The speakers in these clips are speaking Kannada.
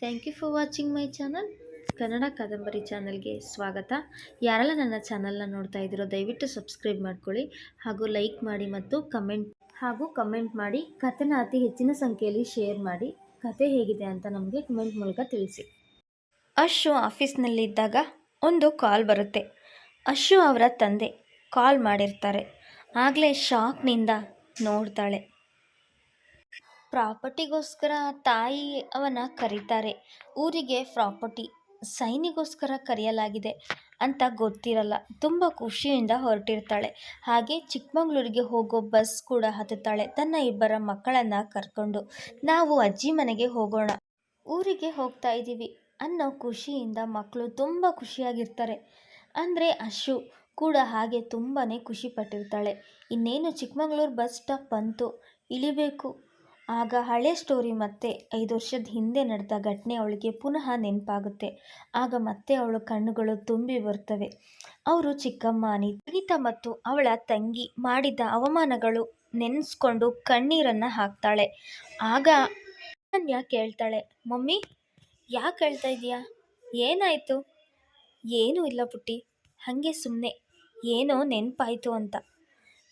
Thank you for watching my channel Kannada Kadambari ಚಾನಲ್ಗೆ ಸ್ವಾಗತ. ಯಾರೆಲ್ಲ ನನ್ನ ಚಾನಲ್ನ ನೋಡ್ತಾ ಇದ್ದೀರೋ ದಯವಿಟ್ಟು ಸಬ್ಸ್ಕ್ರೈಬ್ ಮಾಡ್ಕೊಳ್ಳಿ ಹಾಗೂ ಲೈಕ್ ಮಾಡಿ ಮತ್ತು ಕಮೆಂಟ್ ಹಾಗೂ ಕಮೆಂಟ್ ಮಾಡಿ. ಕಥೆನ ಅತಿ ಹೆಚ್ಚಿನ ಸಂಖ್ಯೆಯಲ್ಲಿ ಶೇರ್ ಮಾಡಿ. ಕತೆ ಹೇಗಿದೆ ಅಂತ ನಮಗೆ ಕಮೆಂಟ್ ಮೂಲಕ ತಿಳಿಸಿ. ಅಶು ಆಫೀಸ್ನಲ್ಲಿದ್ದಾಗ ಒಂದು ಕಾಲ್ ಬರುತ್ತೆ. ಅಶು ಅವರ ತಂದೆ ಕಾಲ್ ಮಾಡಿರ್ತಾರೆ. ಆಗಲೇ ಶಾಕ್ನಿಂದ ನೋಡ್ತಾಳೆ. ಪ್ರಾಪರ್ಟಿಗೋಸ್ಕರ ತಾಯಿ ಅವನ ಕರೀತಾರೆ. ಊರಿಗೆ ಪ್ರಾಪರ್ಟಿ ಸೈನಿಗೋಸ್ಕರ ಕರೆಯಲಾಗಿದೆ ಅಂತ ಗೊತ್ತಿರಲ್ಲ. ತುಂಬ ಖುಷಿಯಿಂದ ಹೊರಟಿರ್ತಾಳೆ. ಹಾಗೆ ಚಿಕ್ಕಮಗಳೂರಿಗೆ ಹೋಗೋ ಬಸ್ ಕೂಡ ಹತ್ತುತ್ತಾಳೆ. ತನ್ನ ಇಬ್ಬರ ಮಕ್ಕಳನ್ನು ಕರ್ಕೊಂಡು ನಾವು ಅಜ್ಜಿ ಮನೆಗೆ ಹೋಗೋಣ. ಊರಿಗೆ ಹೋಗ್ತಾ ಇದ್ದೀವಿ ಅನ್ನೋ ಖುಷಿಯಿಂದ ಮಕ್ಕಳು ತುಂಬ ಖುಷಿಯಾಗಿರ್ತಾರೆ. ಅಂದರೆ ಅಶು ಕೂಡ ಹಾಗೆ ತುಂಬಾ ಖುಷಿಪಟ್ಟಿರ್ತಾಳೆ. ಇನ್ನೇನು ಚಿಕ್ಕಮಗಳೂರು ಬಸ್ ಸ್ಟಾಪ್ ಬಂತು, ಇಳಿಬೇಕು. ಆಗ ಹಳೆ ಸ್ಟೋರಿ ಮತ್ತೆ ಐದು ವರ್ಷದ ಹಿಂದೆ ನಡೆದ ಘಟನೆ ಅವಳಿಗೆ ಪುನಃ ನೆನಪಾಗುತ್ತೆ. ಆಗ ಮತ್ತೆ ಅವಳ ಕಣ್ಣುಗಳು ತುಂಬಿ ಬರ್ತವೆ ಅವರು ಚಿಕ್ಕಮ್ಮ ಅನಿತ ಮತ್ತು ಅವಳ ತಂಗಿ ಮಾಡಿದ ಅವಮಾನಗಳು ನೆನೆಸ್ಕೊಂಡು ಕಣ್ಣೀರನ್ನು ಹಾಕ್ತಾಳೆ. ಆಗ ಅನನ್ಯ ಕೇಳ್ತಾಳೆ, ಮಮ್ಮಿ, ಯಾಕೆ ಹೇಳ್ತಾ ಇದೀಯಾ ಏನಾಯಿತು? ಏನೂ ಇಲ್ಲ ಪುಟ್ಟಿ. ಹಾಗೆ ಸುಮ್ಮನೆ ಏನೋ ನೆನಪಾಯಿತು ಅಂತ.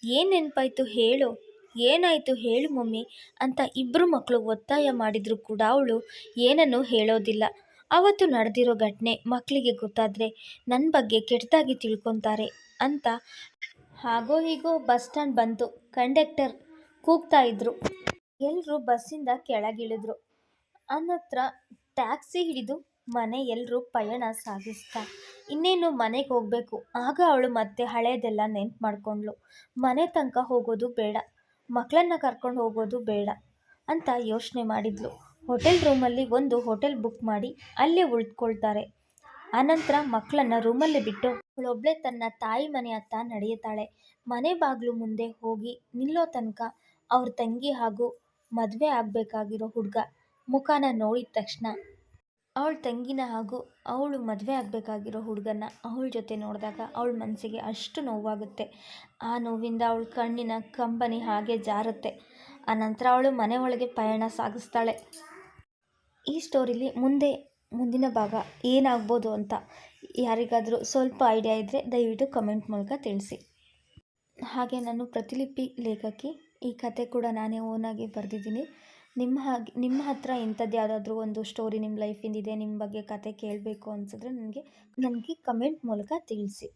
ಏನು ನೆನಪಾಯಿತು ಹೇಳು. ಏನಾಯಿತು ಹೇಳು ಮಮ್ಮಿ ಅಂತ ಇಬ್ಬರು ಮಕ್ಕಳು ಒತ್ತಾಯ ಮಾಡಿದರೂ ಕೂಡ ಅವಳು ಏನನ್ನೂ ಹೇಳೋದಿಲ್ಲ. ಅವತ್ತು ನಡೆದಿರೋ ಘಟನೆ ಮಕ್ಕಳಿಗೆ ಗೊತ್ತಾದರೆ ನನ್ನ ಬಗ್ಗೆ ಕೆಟ್ಟದಾಗಿ ತಿಳ್ಕೊತಾರೆ ಅಂತ ಹಾಗೋ ಹೀಗೋ ಬಸ್ ಸ್ಟ್ಯಾಂಡ್ ಬಂತು. ಕಂಡಕ್ಟರ್ ಕೂಗ್ತಾ ಇದ್ರು. ಎಲ್ಲರೂ ಬಸ್ಸಿಂದ ಕೆಳಗಿಳಿದ್ರು. ಅನ್ನತ್ರ ಟ್ಯಾಕ್ಸಿ ಹಿಡಿದು ಮನೆ ಎಲ್ಲರೂ ಪಯಣ ಸಾಗಿಸ್ತಾ. ಇನ್ನೇನು ಮನೆಗೆ ಹೋಗಬೇಕು. ಆಗ ಅವಳು ಮತ್ತೆ ಹಳೆಯದೆಲ್ಲ ನೆನ್ಪು ಮಾಡ್ಕೊಂಡ್ಳು. ಮನೆ ತನಕ ಹೋಗೋದು ಬೇಡ. ಮಕ್ಕಳನ್ನ ಕರ್ಕೊಂಡು ಹೋಗೋದು ಬೇಡ ಅಂತ ಯೋಚನೆ ಮಾಡಿದ್ಲು. ಹೋಟೆಲ್ ರೂಮಲ್ಲಿ ಒಂದು ಹೋಟೆಲ್ ಬುಕ್ ಮಾಡಿ ಅಲ್ಲೇ ಉಳಿದುಕೊಳ್ತಾರೆ ಆನಂತರ ಮಕ್ಕಳನ್ನ ರೂಮಲ್ಲಿ ಬಿಟ್ಟು ಅವಳೊಬ್ಳೆ ತನ್ನ ತಾಯಿ ಮನೆ ಹತ್ತ ನಡೆಯುತ್ತಾಳೆ. ಮನೆ ಬಾಗಿಲು ಮುಂದೆ ಹೋಗಿ ನಿಲ್ಲೋ ತನಕ ಅವ್ರ ತಂಗಿ ಹಾಗೂ ಮದುವೆ ಆಗಬೇಕಾಗಿರೋ ಹುಡುಗ ಮುಖಾನ ನೋಡಿದ ತಕ್ಷಣ ಅವಳ ತಂಗಿನ ಹಾಗೂ ಅವಳು ಮದುವೆ ಆಗಬೇಕಾಗಿರೋ ಹುಡುಗನ ಅವಳ ಜೊತೆ ನೋಡಿದಾಗ ಅವಳ ಮನಸ್ಸಿಗೆ ಅಷ್ಟು ನೋವಾಗುತ್ತೆ. ಆ ನೋವಿಂದ ಅವಳ ಕಣ್ಣಿನ ಕಂಬನಿ ಹಾಗೆ ಜಾರುತ್ತೆ. ಆನಂತರ ಅವಳು ಮನೆ ಒಳಗೆ ಪಯಣ ಸಾಗಿಸ್ತಾಳೆ. ಈ ಸ್ಟೋರಿಲಿ ಮುಂದೆ, ಮುಂದಿನ ಭಾಗ ಏನಾಗ್ಬೋದು ಅಂತ ಯಾರಿಗಾದರೂ ಸ್ವಲ್ಪ ಐಡಿಯಾ ಇದ್ದರೆ ದಯವಿಟ್ಟು ಕಮೆಂಟ್ ಮೂಲಕ ತಿಳಿಸಿ. ಹಾಗೆ ನಾನು ಪ್ರತಿಲಿಪಿ ಲೇಖಕಿ, ಈ ಕತೆ ಕೂಡ ನಾನೇ ಓನಾಗಿ ಬರೆದಿದ್ದೀನಿ. ನಿಮ್ಮ ಹಾಗೆ, ನಿಮ್ಮ ಹತ್ರ ಇಂಥದ್ದು ಯಾವುದಾದ್ರೂ ಒಂದು ಸ್ಟೋರಿ ನಿಮ್ಮ ಲೈಫಿಂದಿದೆ ನಿಮ್ಮ ಬಗ್ಗೆ ಕತೆ ಕೇಳಬೇಕು ಅನಿಸಿದ್ರೆ ನನಗೆ ನನಗೆ ಕಮೆಂಟ್ ಮೂಲಕ ತಿಳಿಸಿ.